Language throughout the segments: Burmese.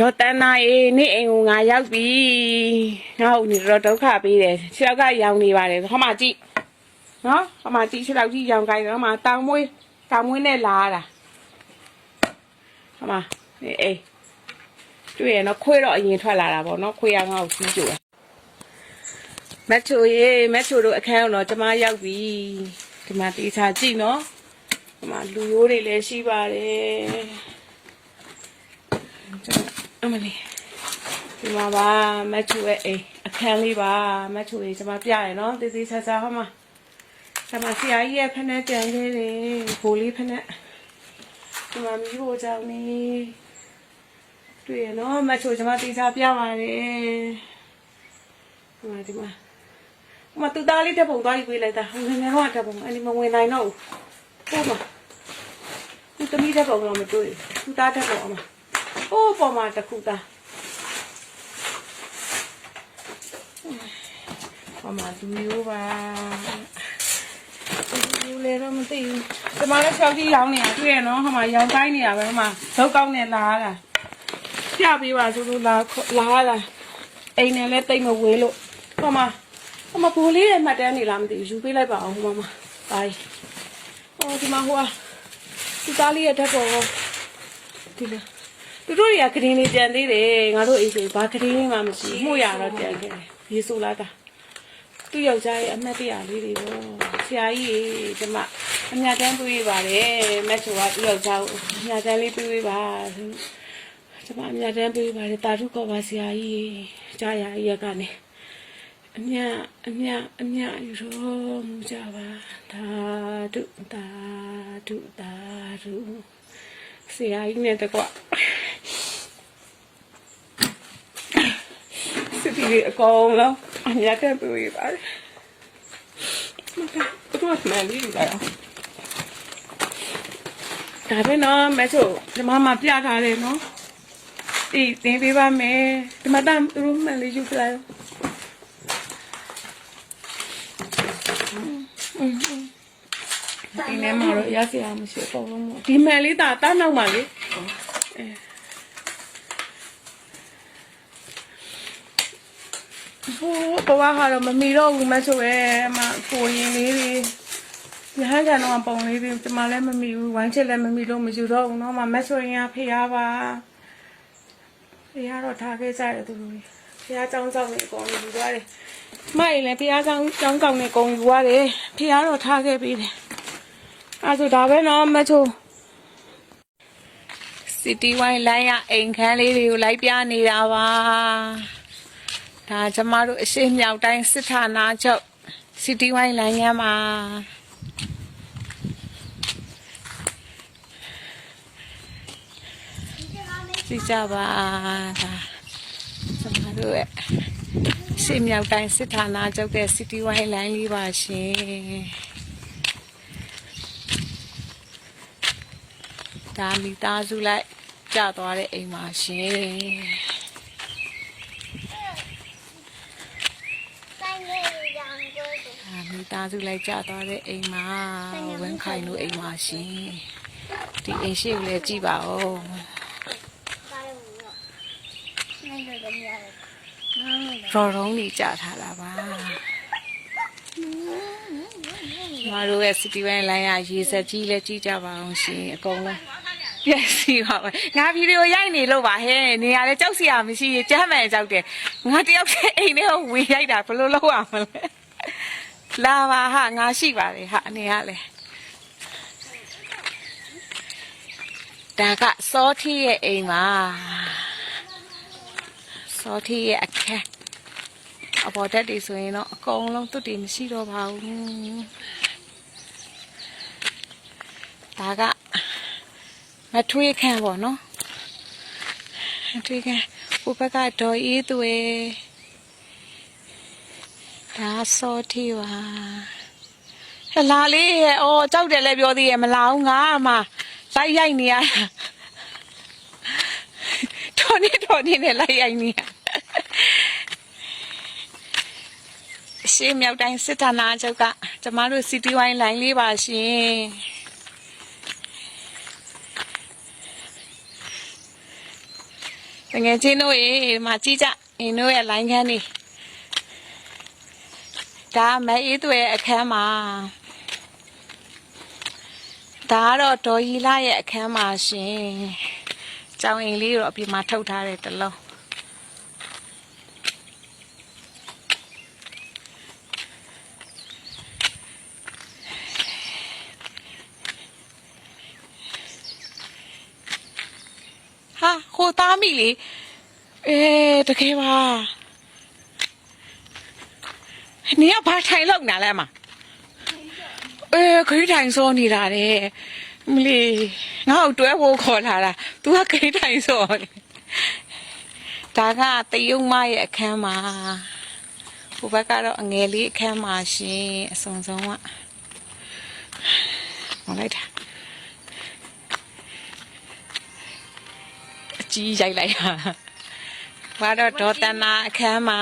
ဒေါ်တန်နာအေးနေ့အိမ်ကိုငါရောက်ပြီငါ့ဦးနေတော့ဒုက္ခပေးတယ်ခြေထောက်ကရောင်နေပါတယ်ဟောမှာကြည့်နော်ဟောမှာကြည့်ခြေထောက်ကြီးရောင်ကြိုင်းတော့မှာတောင်မွေးတောင်မွေးနဲ့လာရတာဟောမှာအေးအေးတွေ့ရနော်ခွေးတော့အရင်ထွက်လာတာပေါ့နော်ခွေးရောင်ငါ့ကိုစီးကြွယ်မက်ချိုရေမက်ချိုတို့အခန်းတော့ကျမရောက်ပြီဒီမှာတေချာကြည့်နော်ဒီမှာလူရိုးတွေလည်းရှိပါတယ် အမလေးဒီမှာပါမတ်ချူရဲ့အိမ်အခန်းလေးပါမတ်ချူကြီးကျွန်မပြရနော်တေးသေးချာချာဟောမှာကျွန်မဆရာကြီးရဲ့ဖက်နဲ့တန်လေးတွေဘိုးလေးဖက်နဲ့ကျွန်မမီးဖို့ကြောင့်နေတွေ့ရနော်မတ်ချူကျွန်မတေးချာပြပါတယ်ဒီမှာဒီမှာဟိုမှာတူသားလေးတက်ပုံသွားယူပေးလိုက်တာငယ်ငယ်ဟောတက်ပုံအဲ့ဒီမဝင်နိုင်တော့ဘူးဟိုမှာသူသမီးတက်ပုံတော့မတွေ့ဘူးသူသားတက်ပုံအမ။ အိုးပေါ်မှာတစ်ခုသား။ပေါ်မှာလူမျိုးပါ။လူလည်းတော့မသိဘူး။ဒီမှာလည်းချောက်ကြီးရောင်းနေတာတွေ့ရနော်။ဟိုမှာရောင်းတိုင်းနေတာပဲဟိုမှာဇုတ်ကောင်းနဲ့လာရတာ။ပြပေးပါဆိုလို့လာခေါ်လာရတာ။အိမ်နဲ့လည်းတိတ်မဝေးလို့ဟိုမှာဟိုမှာဘိုးလေးရဲ့မှတ်တမ်းနေလားမသိဘူးယူပေးလိုက်ပါအောင်ဟိုမှာမှာ။ဘာကြီး။ဟိုဒီမှာဟိုကသူသားလေးရဲ့ဓာတ်ပေါ်ဒီလား သူတို့တွေကကရင်လေးကြံသေးတယ်ငါတို့အိမ်ဆိုဘာကရင်လေးမှမရှိဘူးမှုရတော့ကြံခဲ့တယ်ရေဆိုလာတာသူ့ယောက်ျားရဲ့အမှတ်တရလေးတွေပေါ့ဆရာကြီးဒီမှာအမြတ်တမ်းတွေးပါတယ်မက်ချိုကသူ့ယောက်ျားကိုအမြတ်တမ်းလေးတွေးပါဒီမှာအမြတ်တမ်းတွေးပါတယ်တာထုခေါ်ပါဆရာကြီးကြားရရက်ကနေအမြတ်အမြတ်အမြတ်ယူတော်မူကြပါသာဓုသာဓုသာဓုဆရာကြီးနဲ့တကွ စစ် တီလေးအကုန်လုံးအမြတ်တက်ပြပေးပါတယ်မကဘုရားမှန်လေးလာအောင်ဒါပဲနော်မချိုဒီမှာမှပြထားတယ်နော်ဒီသင်ပေးပါမယ်ဒီမှာတမ်းသူတို့မှန်လေးယူပြလိုက်ဒီနေ့မှာတော့ရစရာမရှိတော့ဘူးဒီမှန်လေးတာတန်းနောက်ပါလေအဲ ဟိုဘ ဝါကတော့မမီတော့ဘူးမဆိုပဲအမကိုရင်လေးတွေရဟန်းကြံတော့ပုံလေးတွေဒီမှာလည်းမမီဘူးဝိုင်းချစ်လည်းမမီလို့မယူတော့ဘူးเนาะမမဆိုရင်ကဖေးရပါဖေးရတော့ထားခဲ့ကြတယ်သူတို့ဖေးရကြောင်းကြောင်းနေအကုန်ယူသွားတယ်မရင်လည်းဖေးရကြောင်းကြောင်းကြောင်းနေအကုန်ယူသွားတယ်ဖေးရတော့ထားခဲ့ပေးတယ်အဲဆိုဒါပဲเนาะမဆိုစီတီဝိုင်းလိုင်းရအိမ်ခန်းလေးတွေကိုလိုက်ပြနေတာပါ ဒါကျမတို့အရှိမြောက်တိုင်းစစ်ဌာနချုပ်စီတီဝိုင်းလိုင်းရမှာကြည့်ကြပါဒါကျမတို့ရဲ့အရှိမြောက်တိုင်းစစ်ဌာနချုပ်တဲ့စီတီဝိုင်းလိုင်းလေးပါရှင်ဒါမိသားစုလိုက်ကြသွားတဲ့အိမ်ပါရှင်ဆိုင်လေးရောင်ကို အာ မိသားစုလိုက်ကြသွားတဲ့အိမ်မှာဝင်းခိုင်တို့အိမ်မှာရှင်ဒီအိမ်ရှိကိုလည်းကြည့်ပါဦးပါလို့ရောနိုင်တော့တယ်ရတယ်ရော်ရုံးကြီးကြထားတာပါမတို့ရဲ့စီတီဝိုင်းလိုင်းရရေစက်ကြီးလည်းကြည့်ကြပါအောင်ရှင်အကုန်လုံးပြည့်စီပါပဲငါဗီဒီယိုရိုက်နေလို့ပါဟဲ့နေရာလည်းကြောက်စရာမရှိရင်ကြမ်းမှန်ကြောက်တယ်ငါတယောက်တည်းအိမ်ထဲကိုဝင်ရိုက်တာဘယ်လိုလုပ်ရမလဲ လာပါဟာငါရှိပါလေဟာအနေရလေဒါကစောထီရဲ့အိမ်ပါစောထီရဲ့အခန်းအပေါ်တက်တွေဆိုရင်တော့အကုန်လုံးတွတ်တွေမရှိတော့ပါဘူးဒါကမထွေးခန်းပေါ့နော်မထွေးခန်းဟိုဘက်ကဒေါ်အေးသွေ ဒါစောထီပါဟဲ့လာလေးရဲ့အော်ကြောက်တယ်လည်းပြောသေးရဲ့မလာဘူးငါမှလိုက်ရိုက်နေရတာတော်နေတော်နေနဲ့လိုက်ရိုက်နေရအရှိမြောက်တိုင်းစစ်ဌာနချုပ်ကကျမတို့စီတီဝိုင်းလိုင်းလေးပါရှင်တငယ်ချင်းတို့ရေဒီမှာကြည့်ကြအင်းတို့ရဲ့လိုင်းခန်းနေ ဒါမဲအေးသူရဲ့အခန်းမှာဒါကတော့ဒေါ်ရီလာရဲ့အခန်းမှာရှင်ကြောင်အိမ်လေးတော့အပြင်မှာထုတ်ထားတယ်တစ်လုံးဟာဟိုသားမိလေအေးတကယ်ပါ နေကဘာထိုင်လောက်နာလဲမအေးခရီးထိုင်စောနေတာတဲ့မလီငါ့ကိုတွဲဖို့ခေါ်လာတာ तू ကခရီးထိုင်စောနေဒါကတယုံမရဲ့အခန်းမှာဟိုဘက်ကတော့အငယ်လေးအခန်းမှာရှင်အစုံဆုံးကဟောလိုက်တာအကြီးရိုက်လိုက်တာဘာတော့ဒေါ်တနာအခန်းမှာ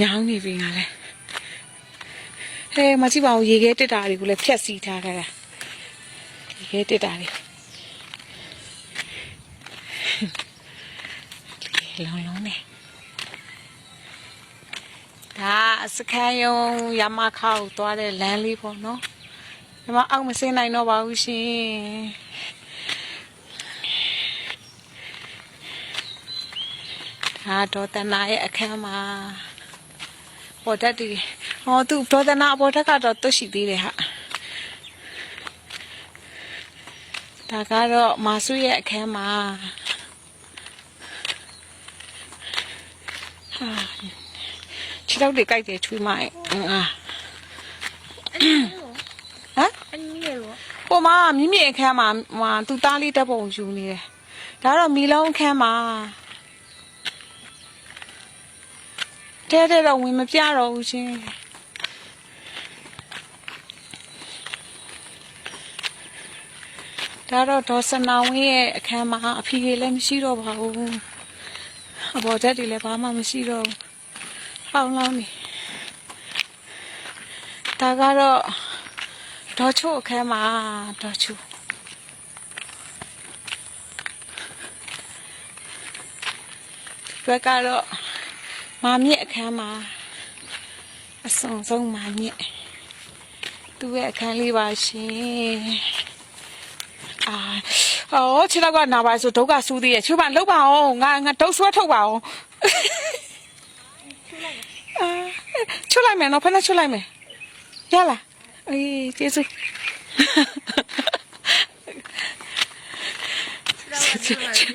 ညောင်းနေပြီငါလဲဟဲမကြည့်ပါဘူးရေခဲတက်တာတွေကိုလည်းဖြက်စီးထားခဲ့တာရေခဲတက်တာတွေလောင်လုံးနေဒါစခန်းယုံရမခါကိုသွားတဲ့လမ်းလေးပေါ့နော်ဒီမှာအောက်မစင်းနိုင်တော့ပါဘူးရှင်ဟာဒေါ်တနာရဲ့အခန်းမှာ ပေါ်တက်တီဟောသူဒေါ်တနာပေါ်တက်ကတော့တွတ်ရှိသေးတယ်ဟာဒါကတော့မာစုရဲ့အခန်းမှာဟာခြေတော့တွေကြိုက်တယ်ချွေးမရဲ့အာဟမ်အနည်းရောဟိုမှာမြင့်မြင့်အခန်းမှာမှာသူသားလေးတက်ပုံယူနေတယ်ဒါတော့မီလုံးအခန်းမှာ တဲတဲတော့ဝင်မပြတော့ဘူးရှင်ဒါတော့ဒေါ်စနာဝင်းရဲ့အခန်းမှာအဖေကြီးလည်းမရှိတော့ပါဘူးအပေါ်တက်တွေလည်းဘာမှမရှိတော့ဘူးဟောင်းလောင်းနေဒါကတော့ဒေါ်ချိုအခန်းမှာဒေါ်ချိုဒီဘက်ကတော့ မာမြင့်အခန်းမှာအစုံဆုံးမာမြင့်သူ့ရဲ့အခန်းလေးပါရှင်အာအော်ခြေတော့ကနာပါဆိုဒုက္ခဆူးသေးရဲ့ချိုးပါလှုပ်ပါအောင်ငါငါဒုတ်ဆွဲထုတ်ပါအောင်အာချွတ်လိုက်မယ်နော်ဖက်နဲ့ချွတ်လိုက်မယ်ရလားအေးကျေးဇူး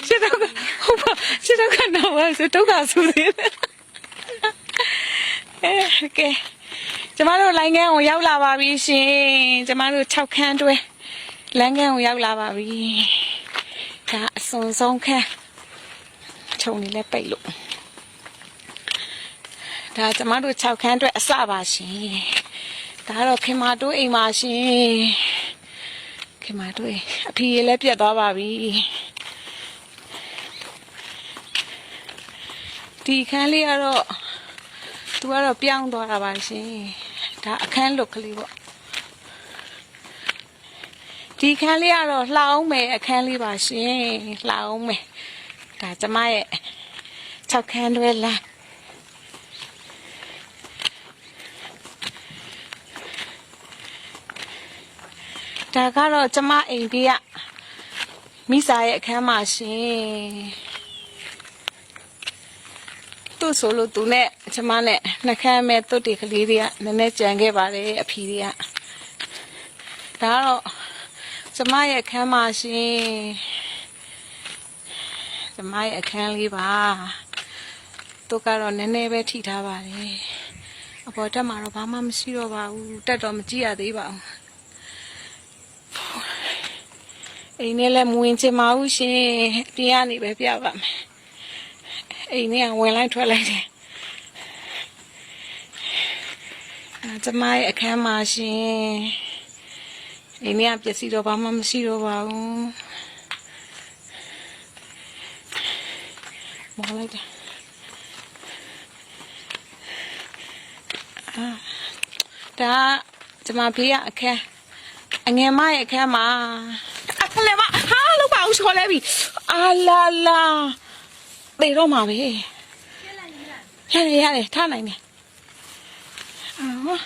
ခြေတော့ကဟုတ်ပါခြေတော့ကနာပါဆိုဒုက္ခဆူးသေးတယ် အဲကဲကျမတို့လိုင်းငန်းကိုရောက်လာပါပြီရှင်ကျမတို့6ခန်းတွဲလမ်းငန်းကိုရောက်လာပါပြီဒါအစုံဆုံးခန်းခြုံနေလဲပိတ်လို့ဒါကျမတို့6ခန်းတွဲအစပါရှင်ဒါတော့ခင်မာတိုးအိမ်ပါရှင်ခင်မာတိုးအိမ်အဖေရေလည်းပြတ်သွားပါပြီဒီအခန်းလေးကတော့ သူကတော့ပြောင်းသွားတာပါရှင်ဒါအခန်းလွတ်ကလေးပေါ့ဒီအခန်းလေးကတော့လှအောင်မယ်အခန်းလေးပါရှင်လှအောင်မယ်ဒါကျမရဲ့6ခန်းတွဲလမ်းဒါကတော့ကျမအိမ်ပြရမိစာရဲ့အခန်းမှာရှင် သူ့ဆိုလို့သူနဲ့ကျမနဲ့နှခမ်းမဲ့တုတ်တီကလေးတွေကနည်းနည်းကြံခဲ့ပါတယ်အဖီတွေကဒါတော့ကျမရဲ့အခန်းမှာရှင်ကျမရဲ့အခန်းလေးပါသူကတော့နည်းနည်းပဲထိထားပါတယ်အပေါ်တက်မှာတော့ဘာမှမရှိတော့ပါဘူးတက်တော့မကြည့်ရသေးပါဘူးအိမ်နဲ့လည်းမဝင်ချင်ပါဘူးရှင်အပြင်ကနေပဲပြပါမယ် အိမ်ထဲကဝင်လိုက်ထွက်လိုက်တယ်အဲကျမရဲ့အခန်းမှာရှင်အိမ်ထဲကပစ္စည်းတော့ဘာမှမရှိတော့ပါဘူးမော်လိုက်တာအာဒါကျမဖေးရအခန်းအငယ်မရဲ့အခန်းမှာအခန်းလည်းမဟာလို့ပါဦးကိုချော်လဲပြီအာလာလာ သေတော့မှာပဲရတယ်ရတယ်ထားနိုင်တယ်အာ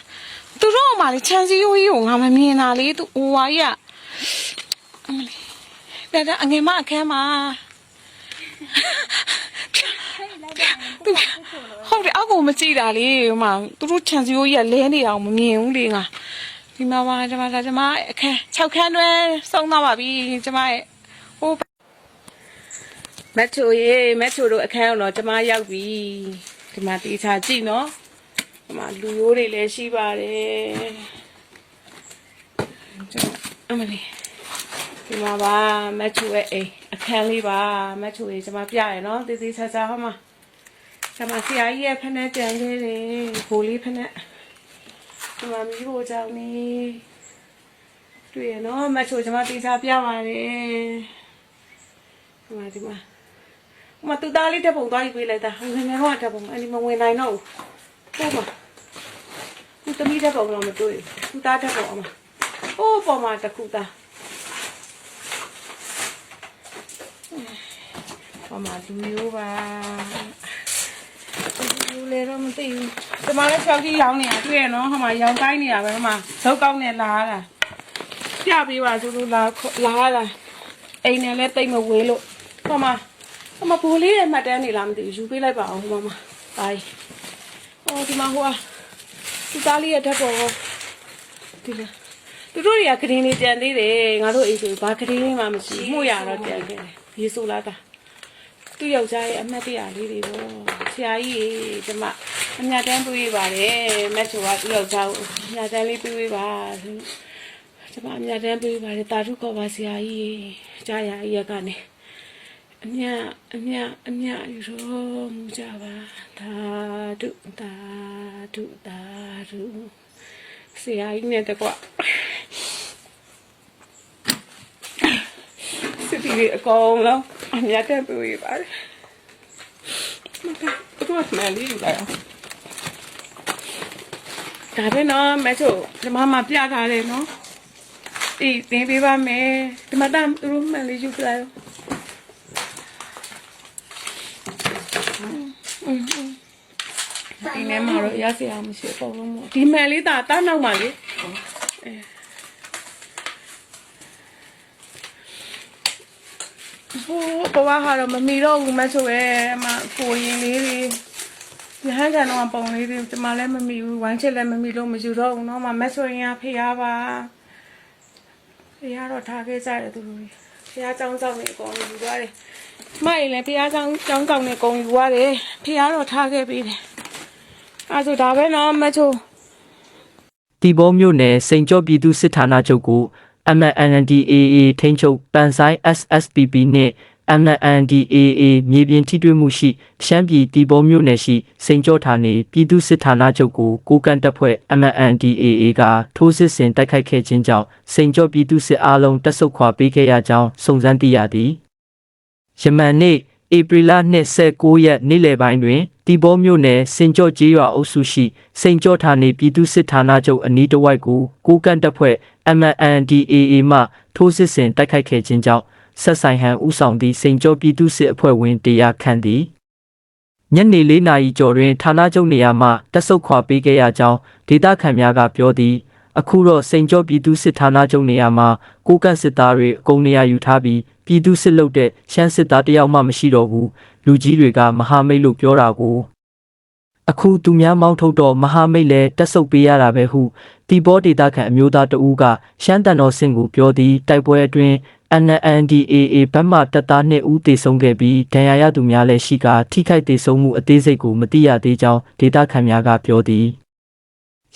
သူတို့မှလေချန်စီယိုကြီးကိုငါမမြင်တာလေသူဟိုဝါကြီးကအမလေးဒါဒါအငယ်မအခန်းမှာသူဟုတ်တယ်အောက်ကိုမကြည့်တာလေဟိုမှာသူတို့ချန်စီယိုကြီးကလဲနေအောင်မမြင်ဘူးလေငါဒီမှာပါဒီမှာဒါဒီမှာအခန်း6ခန်းတွဲဆုံးသွားပါပြီဒီမှာဟို မက်ချိုရေမက်ချိုတို့အခန်းတော့ကျမရောက်ပြီဒီမှာတေချာကြည့်နော်ဒီမှာလူရိုးတွေလည်းရှိပါတယ်ကျွန်တော်အမလေးဒီမှာပါမက်ချိုရဲ့အိမ်အခန်းလေးပါမက်ချိုရေကျမပြရနော်တေးသေးချာချာဟောမှာ။ဒါမှဆရာကြီးရဲ့ဖက်နဲ့ကြံခဲ့တယ်။ဘိုးလေးဖက်နဲ့ဒီမှာမီးဖို့ကြောင့်နေတွေ့ရနော်မချိုကျွန်မတေချာပြပါတယ်။ဒီမှာဒီမှာ ဟိုမှာတူသားလေးတက်ပုံသွားယူပေးလိုက်တာ။ငယ်ငယ်တော့တက်ပုံအဲ့ဒီမဝင်နိုင်တော့ဘူး။ဟုတ်ပါ။သူသမီးတက်ပုံတော့မတွေ့ဘူး။သူသားတက်ပုံအမ။အိုးပေါ်မှာတစ်ခုသား။ပေါ်မှာလူမျိုးပါ။လူလေတော့မသိဘူး။ဒီမှာလည်း၆ကြီးရောင်းနေတာတွေ့ရနော်။ဟိုမှာရောင်းကိုင်းနေတာပဲဟိုမှာဇုတ်ကောင်းနဲ့လာတာ။ပြပေးပါသူတို့လာလာတာ။အိမ်နဲ့လည်းတိတ်မဝေးလို့ဟိုမှာ ဟိုမှာဘိုးလေးရဲ့မှတ်တမ်းနေလားမသိဘူးယူပေးလိုက်ပါအောင်ဟိုမှာမှာ။ဘိုင်။အော်ဒီမှာဟိုကသူသားလေးရဲ့ဓာတ်ပေါ်ဒီလားသူတို့တွေကခရင်လေးကြံသေးတယ်ငါတို့အိမ်ဆိုဘာခရင်မှမရှိဘူးမှုရတော့ကြံခဲ့တယ်ရေဆိုလာတာသူ့ယောက်ျားရဲ့အမှတ်တရလေးတွေပေါ့ဆရာကြီးရေဒီမှာအမြတ်တမ်းတွေးပါတယ်မက်ချိုကသူ့ယောက်ျားကိုအမြတ်တမ်းလေးတွေးပါဆိုဒီမှာအမြတ်တမ်းတွေးပါတယ်တာထုခေါ်ပါဆရာကြီးရေကြားရရက်ကနေ အမြတ်အမြတ်အမြတ်ယူတော်မူကြပါသာဓုသာဓုသာဓုဆရာကြီးနဲ့တကွစစ်တီတွေအကုန်လုံးအမြတ်တမ်းတွေးပါတယ်မကတော့မှန်လေးယူလိုက်အောင်ဒါပဲနော်မချိုဒီမှာမပြထားတယ်နော်အေးသင်ပေးပါမယ်ဒီမှာတမ်းသူတို့မှန်လေးယူလိုက်အောင် ဒီနေ့မှာတော့ရစီအောင်မရှိအကုန်လုံးပေါ့ဒီမှန်လေးဒါတားနောက်မှလေဟိုဘဝဟာတော့မမီတော့ဘူးမချိုရဲ့အမကိုရင်လေးတွေ ရဟန်းကန်တော့ပုံလေးတွေဒီမှာလည်းမမီဘူးဝိုင်းချက်လည်းမမီလို့မယူတော့ဘူးเนาะမမက်ဆိုရင်ကဖေရပါဖေရတော့ထားခဲ့ကြတယ်သူတို့ဖေရចောင်းဆောင်နေအကုန်ယူသွားတယ် မိုက်လည်းဖေရចောင်းចောင်းဆောင်နေအကုန်ယူသွားတယ်ဖေရတော့ထားခဲ့ပြီးတယ်အဲဆိုဒါပဲเนาะမက်ချို တီဘောမြို့နယ်စိန်ကျော်ပြည်သူစစ်ဌာနချုပ်ကို MNNDAA ထိန်းချုပ်ပန်ဆိုင် SSPP နှင့် MNNDAA မြေပြင်ထိတွေ့မှုရှိရှမ်းပြည်တီဘောမြို့နယ်ရှိစိန်ကျော်ဌာနေပြည်သူစစ်ဌာနချုပ်ကိုကိုကန့်တပ်ဖွဲ့ MNNDAA ကထိုးစစ်ဆင်တိုက်ခိုက်ခဲ့ခြင်းကြောင့်စိန်ကျော်ပြည်သူစစ်အားလုံးတပ်ဆုတ်ခွာပေးခဲ့ရကြောင်းစုံစမ်းသိရသည် ယမန်နေ့ဧပြီလ29ရက်နေ့လယ်ပိုင်းတွင်တီဘောမြို့နယ်စင်ကြော့ကျေးရွာအုပ်စုရှိစိန်ကြော့ဌာနေပြည်သူစစ်ဌာနချုပ်အနီးတစ်ဝိုက်ကိုကိုကန့်တပ်ဖွဲ့ MNDAA မှထိုးစစ်ဆင်တိုက်ခိုက်ခဲ့ခြင်းကြောင့်ဆက်ဆိုင်ဟန်ဥဆောင်သည့်စိန်ကြော့ပြည်သူစစ်အဖွဲ့ဝင်တရားခန့်သည်ညနေ၄နာရီကျော်တွင်ဌာနချုပ်နေရာမှတက်ဆုတ်ခွာပေးခဲ့ရကြောင်းဒေသခံများကပြောသည်အခုတော့စိန်ကြော့ပြည်သူစစ်ဌာနချုပ်နေရာမှာကိုကန့်စစ်သားတွေအကုန်နေရာယူထားပြီး ပြည်သူစစ်လုပ်တဲ့ရှမ်းစစ်သားတယောက်မှမရှိတော့ဘူးလူကြီးတွေကမဟာမိတ်လို့ပြောတာကိုအခုသူများမောင်းထုတ်တော့မဟာမိတ်လည်းတက်ဆုပ်ပေးရတာပဲဟုတီဘောဒေတာခန့်အမျိုးသားတဦးကရှမ်းတန်တော်စင်ကိုပြောသည်တိုက်ပွဲအတွင်း NNDAA ဘက်မှတပ်သား2ဦးသေဆုံးခဲ့ပြီးဒဏ်ရာရသူများလည်းရှိကာထိခိုက်သေဆုံးမှုအသေးစိတ်ကိုမသိရသေးကြောင်းဒေတာခန့်များကပြောသည်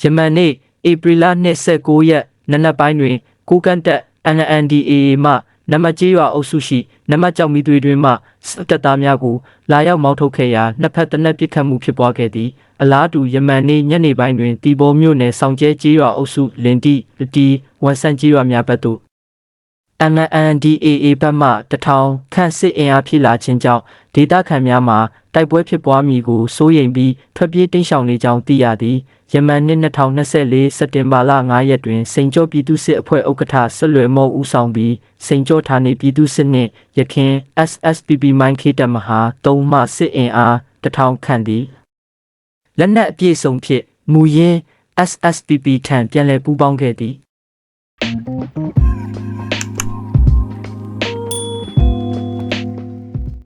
ယမန်နေ့ဧပြီလ29ရက်နနက်ပိုင်းတွင်ကိုကန့်တက် NNDAA မှ နမကျေးရွာအုပ်စုရှိနမကြောက်မီသွေတွင်မှစစ်တပ်သားများကိုလာရောက်မောင်းထုတ်ခဲ့ရာနှစ်ဖက်တနက်ပစ်ခတ်မှုဖြစ်ပွားခဲ့သည်အလားတူယမန်နေ့ညနေပိုင်းတွင်တီဘောမြို့နယ်ဆောင်ကျဲကျေးရွာအုပ်စုလင်တီလတီဝန်ဆန့်ကျေးရွာများဘက်သို့ MNDAA ဘက်မှတထောင်ခန့်စစ်အင်အားဖြစ်လာခြင်းကြောင့်ဒေသခံများမှာ တတိုက်ပွဲဖြစ်ပွားမည်ကိုစိုးရိမ်ပြီးထွက်ပြေးတိမ်းရှောင်နေကြောင်းသိရသည်ယမန်နှစ်2024စက်တင်ဘာလ9ရက်တွင်စိန်ကျော်ပြည်သူ့စစ်အဖွဲ့ဥက္ကဋ္ဌဆွလွယ်မော်ဦးဆောင်ပြီးစိန်ကျော်ဌာနေပြည်သူ့စစ်နှင့်ရခင် SSPP မိုင်းခေတမဟာ3မှစစ်အင်အား1000ခန့်သည်လက်နက်အပြည့်စုံဖြင့်မူရင်း SSPP ထံပြန်လည်ပူးပေါင်းခဲ့သည်